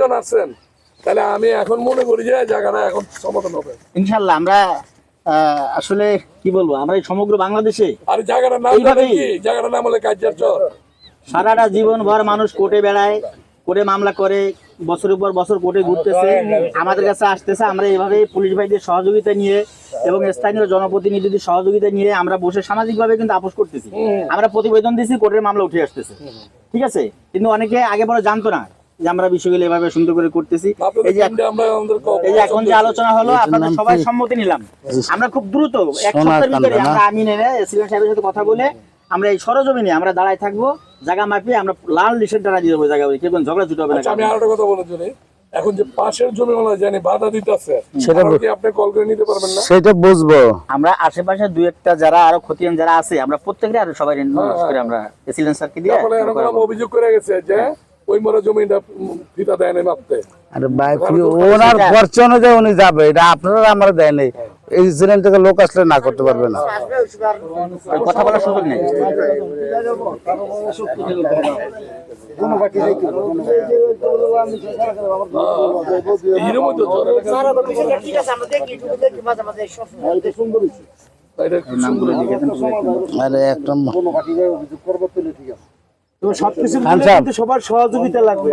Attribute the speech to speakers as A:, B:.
A: জন আছেন তাহলে আমি এখন মনে করি যে জায়গাটা এখন সমাধান হবে।
B: ইনশাল্লাহ আমরা আসলে কি বলব আমরা এই সমগ্র বাংলাদেশে
A: আর জায়গাটার নাম কি? জায়গাটার নাম হলো কাজ্জার চর।
B: সারাটা জীবন ভর মানুষ কোর্টে বেড়ায় কোর্টে মামলা করে বছরের পর বছর কোর্টে ঘুরতেছে আমাদের কাছে আসতেছে আমরা এইভাবে পুলিশ ভাইদের সহযোগিতা নিয়ে এবং স্থানীয় জনপ্রতিনিধিদের সহযোগিতা নিয়ে আমরা বসে সামাজিকভাবে কিন্তু আপোষ করতেছি। আমরা প্রতিবেদন দিচ্ছি কোর্টের মামলা উঠে আসতেছে। ঠিক আছে? কিন্তু অনেকে আগে পরে জানতো না। যে আমরা বিষয়গুলো এভাবে সুন্দর করে করতেছি। এই যে এই যে এখন যে আলোচনা হলো আপনাদের সবাই সম্মতি নিলাম। আমরা খুব দ্রুত এক সপ্তাহের ভিতরে আমরা আমিন এনে এসিলেন্ট সাহেবের সাথে কথা বলে আমরা এই সরজমিনে আমরা দাঁড়ায় থাকব জায়গা মাপিয়ে আমরা লাল লিস্টের দ্বারা দিয়ে দেবো জায়গা কেউ ঝগড়া ছুটে হবে না
A: আচ্ছা আমি আর একটা কথা বলে চলি এখন যে পাশের জমিওয়ালা জানি বাধা দিতেছে
C: সেটা
A: সেটা কি আপনি কল করে নিতে পারবেন না?
C: সেটা বুঝব।
B: আমরা আশেপাশে দুই একটা যারা আরও খতিয়ান যারা আছে আমরা প্রত্যেকটা আর সবাই ইনভলভ করে আমরা দিয়ে
A: এরকম অভিযোগ করে গেছে যে ওই মরা জমিটা ফিতা দেয় না মাপতে।
C: আরে ভাই কি- ওনার খরচ অনুযায়ী উনি যাবে এটা আপনারা আমার দেয় নেই। এই থেকে লোক আসলে না করতে পারবে না।
B: কথা বলার সুযোগ নেই।
A: এর মধ্যে জ্বর
C: একটা
D: সবকিছু সবার সহযোগিতা লাগবে।